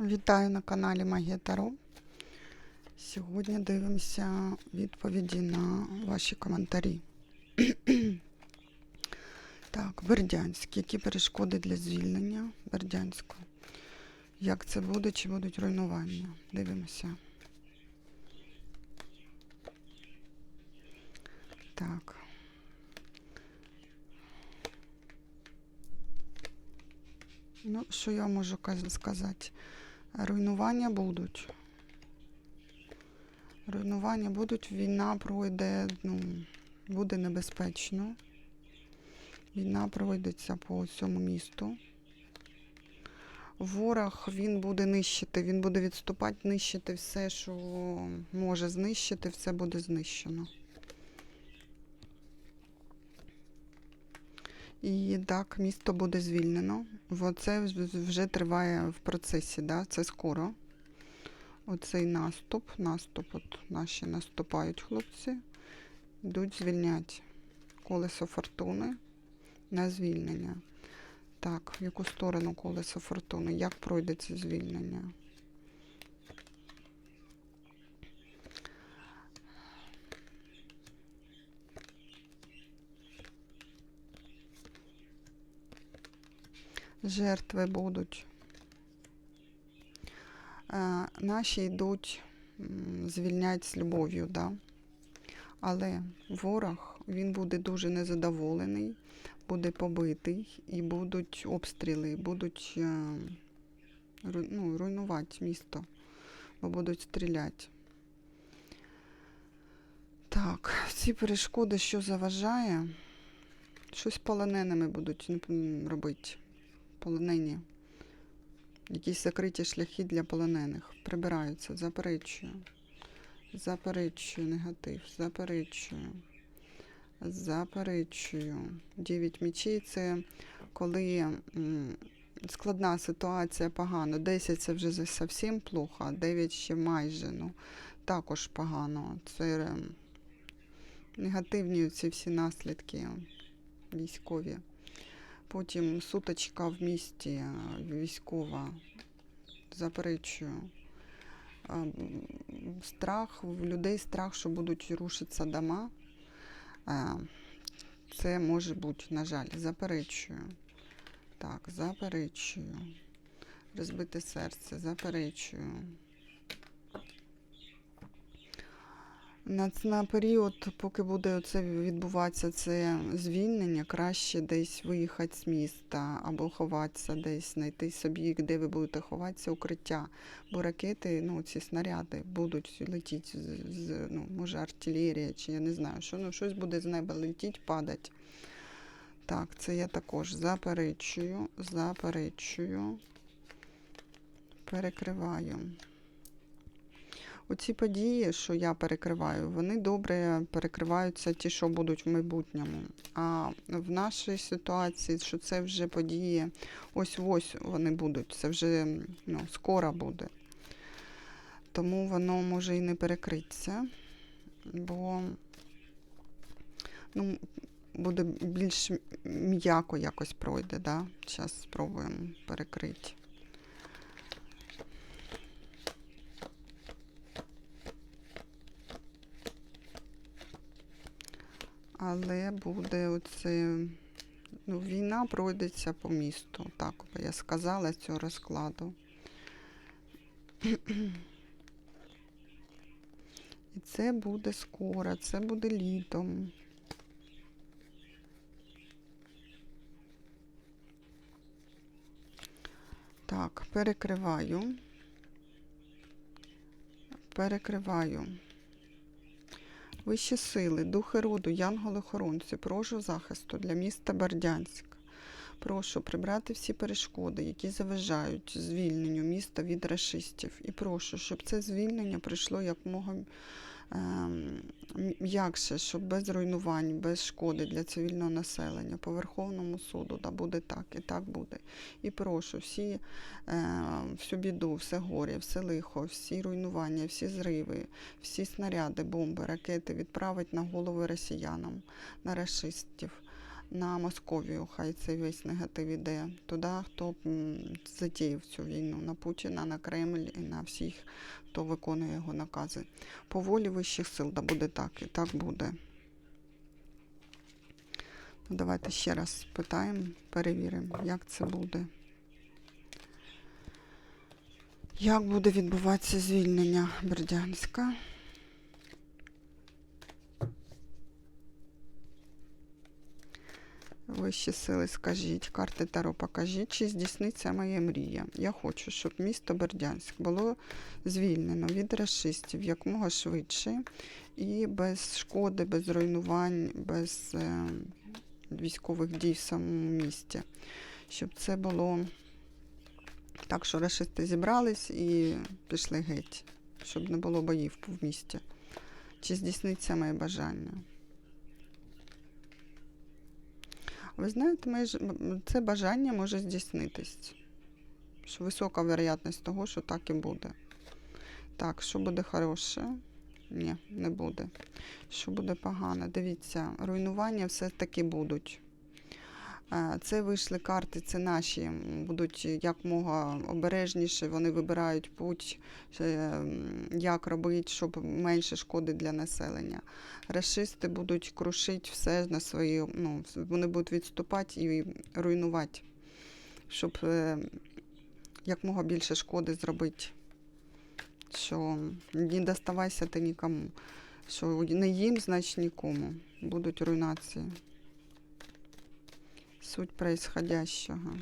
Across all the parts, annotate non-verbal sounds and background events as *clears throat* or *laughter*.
Вітаю на каналі Магія Таро. Сьогодні дивимося відповіді на ваші коментарі. *clears throat* так, Бердянськ. Які перешкоди для звільнення Бердянську? Як це буде, чи будуть руйнування? Дивимося. Так. Ну, що я можу сказати? Руйнування будуть. Руйнування будуть, війна пройде, ну, буде небезпечно. Війна пройдеться по цьому місту. Ворог він буде нищити, він буде відступати, нищити все, що може знищити, все буде знищено. І так, місто буде звільнено. Во- Це вже триває в процесі, да? це скоро. Оцей наступ, наступ, от наші наступають хлопці, йдуть звільняти колесо фортуни на звільнення. Так, в яку сторону колесо фортуни? Як пройде це звільнення? Жертви будуть. Е, наші йдуть звільнять з любов'ю, да? але ворог він буде дуже незадоволений, буде побитий і будуть обстріли, будуть е, ну, руйнувати місто, бо будуть стріляти. Так, ці перешкоди, що заважає, щось полоненими будуть робити. Полонені. Якісь закриті шляхи для полонених. Прибираються, заперечую. Заперечую негатив, заперечую. Заперечую. Дев'ять мечей це коли складна ситуація погано. 10 це вже зовсім плохо, а 9 ще майже. Ну, також погано. Це негативні ці всі наслідки військові. Потім суточка в місті е, військова. Заперечую. Е, Страх, в людей страх, що будуть рушитися дома. Е, Це може бути, на жаль, заперечую. Так, заперечую. Розбите серце, заперечую. На, на період, поки буде це відбуватися, це звільнення, краще десь виїхати з міста або ховатися десь, знайти собі, де ви будете ховатися, укриття. Бо ракети, ну, ці снаряди будуть летіти, з, ну, може артилерія, чи я не знаю, що ну, щось буде з неба летіти, падати. Так, це я також заперечую, заперечую, перекриваю. Оці події, що я перекриваю, вони добре перекриваються ті, що будуть в майбутньому. А в нашій ситуації, що це вже події, ось-ось вони будуть, це вже ну, скоро буде. Тому воно може і не перекритися, бо ну, буде більш м'яко якось пройде. Да? Зараз спробуємо перекрити. Але буде оце. Ну, війна пройдеться по місту, так би я сказала цього розкладу. І це буде скоро, це буде літом. Так, перекриваю. Перекриваю. Вищі сили, духи роду, янголи-охоронці, прошу захисту для міста Бердянськ. Прошу прибрати всі перешкоди, які заважають звільненню міста від рашистів. І прошу, щоб це звільнення прийшло якомога ем, м'якше, щоб без руйнувань, без шкоди для цивільного населення по Верховному суду. Да буде так, і так буде. І прошу всі, е, всю біду, все горе, все лихо, всі руйнування, всі зриви, всі снаряди, бомби, ракети відправить на голови росіянам, на рашистів. На Московію. Хай цей весь негатив іде. Туди, хто затіяв цю війну, на Путіна, на Кремль і на всіх, хто виконує його накази. По волі вищих сил, да буде так, і так буде. Ну, давайте ще раз питаємо, перевіримо, як це буде. Як буде відбуватися звільнення Бердянська? Вищі сили, скажіть, карти Таро покажіть, чи здійсниться моя мрія. Я хочу, щоб місто Бердянськ було звільнено від расистів якомога швидше і без шкоди, без руйнувань, без е, військових дій в самому місті. Щоб це було так, що расисти зібрались і пішли геть, щоб не було боїв в місті. Чи здійсниться моє бажання? Ви знаєте, це бажання може здійснитись. Що висока вероятність того, що так і буде. Так, що буде хороше? Ні, не буде. Що буде погано? Дивіться, руйнування все-таки будуть. Це вийшли карти, це наші, будуть якмога обережніше, вони вибирають путь, е, як робити, щоб менше шкоди для населення. Рашисти будуть крушити все на свої, ну, вони будуть відступати і руйнувати, щоб е, якмога більше шкоди зробити. Що не доставайся ти нікому. Що не їм, значить нікому. Будуть руйнації. Суть происходящего.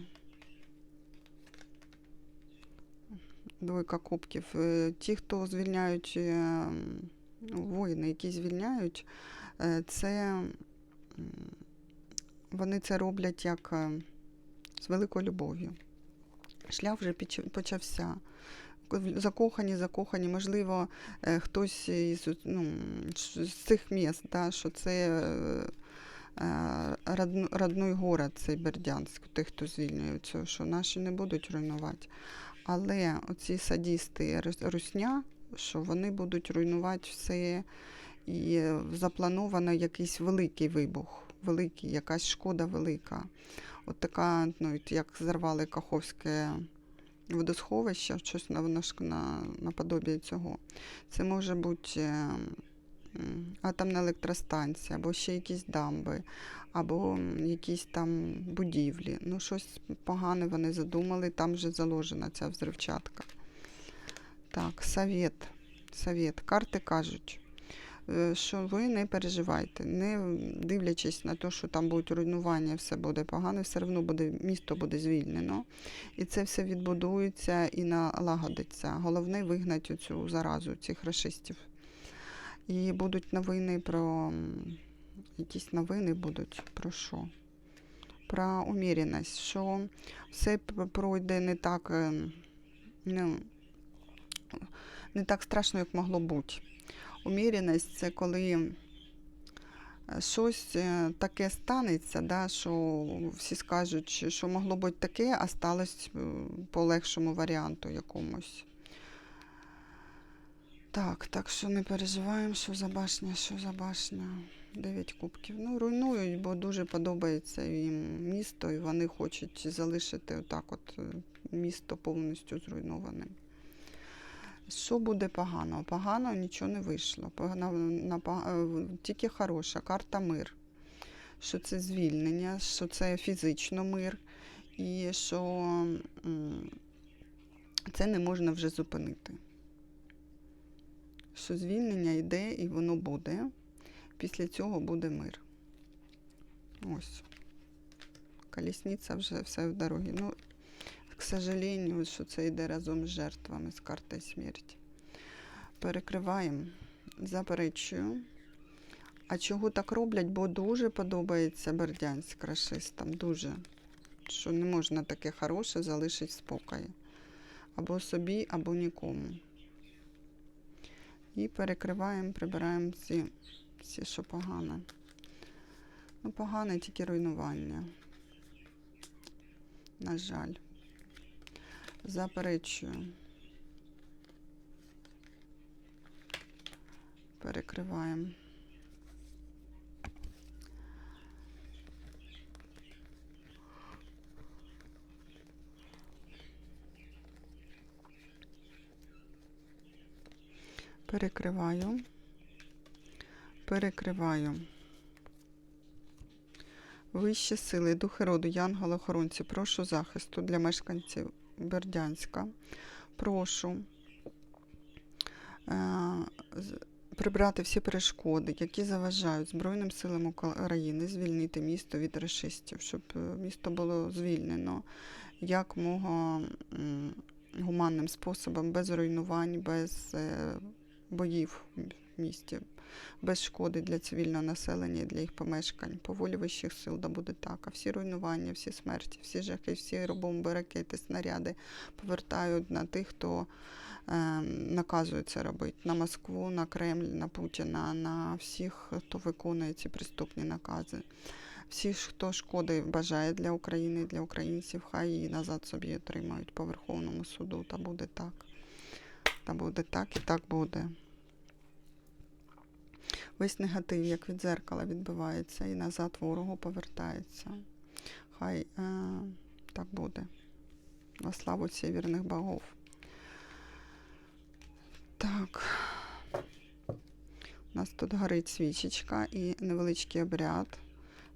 Двойка кубків. Е, Ті, хто звільняють ну, воїни, які звільняють, е, це вони це роблять як е, з великою любов'ю. Шлях вже почався. Закохані, закохані, можливо, е, хтось із ну, з цих міст, да, що це е, родной город, цей Бердянськ, тих, хто звільнюється, що наші не будуть руйнувати. Але оці садісти русня, що вони будуть руйнувати все, і е, заплановано якийсь великий вибух, великий, якась шкода велика. От така, ну, як зарвали Каховське водосховище, щось на, на, наподобі цього. Це може бути е, атомна електростанція, або ще якісь дамби, або якісь там будівлі. Ну, щось погане вони задумали, там вже заложена ця взривчатка. Так, совет. Совет. Карти кажуть, е, що ви не переживайте, не дивлячись на те, що там будуть руйнування, все буде погано, все одно буде, місто буде звільнено. І це все відбудується і налагодиться. Головне вигнати цю заразу цих расистів. І будуть новини про якісь новини будуть про що? Про уміреність, що все пройде не так, е, ну, не так страшно, як могло бути. Уміреність це коли щось е, таке станеться, да, що всі скажуть, що- могло бути таке, а сталося по легшому варіанту якомусь. Так, так що не переживаємо, що за башня, що за башня. Дев'ять кубків. Ну, руйнують, бо дуже подобається їм місто, і вони хочуть залишити отак от е, місто повністю зруйнованим. Що буде погано? Погано нічого не вийшло. Погано, на, пога- е, тільки хороша карта мир. Що це звільнення, що це фізично мир, і що це не можна вже зупинити. Що звільнення йде і воно буде. Після цього буде мир. Ось. Колісниця вже все в дорогі. Ну, к сожалению, що це йде разом з жертвами з картою смерті. Перекриваємо, заперечую. А чого так роблять? Бо дуже подобається Бердянськ рашистам. Дуже. Що не можна таке хороше залишити в спокої. Або собі, або нікому. І перекриваємо, прибираємо всі, всі що погане. Ну, погане тільки руйнування. На жаль. Заперечую. Перекриваємо. Перекриваю. Перекриваю. Вищі сили, духи роду, янголи, охоронці, прошу захисту для мешканців Бердянська. Прошу е, прибрати всі перешкоди, які заважають Збройним силам України звільнити місто від расистів, щоб е, місто було звільнено як мого гуманним способом, без руйнувань, без е, боїв в місті, без шкоди для цивільного населення і для їх помешкань. По волі вищих сил да буде так. А всі руйнування, всі смерті, всі жахи, всі бомби, ракети, снаряди повертають на тих, хто е, наказує це робити. На Москву, на Кремль, на Путіна, на всіх, хто виконує ці приступні накази. Всі, хто шкоди бажає для України, для українців, хай її назад собі отримають по Верховному суду. Та буде так. Та буде так і так буде. Весь негатив, як від дзеркала, відбивається і назад ворогу повертається. Хай е, так буде. На славу сєвєрних богов. Так. У нас тут горить свічечка і невеличкий обряд.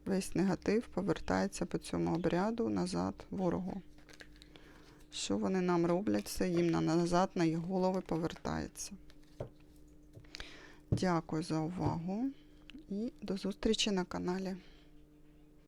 Весь негатив повертається по цьому обряду назад ворогу. Що вони нам роблять, все їм на- назад на їх голови повертається. Дякую за увагу і до зустрічі на каналі.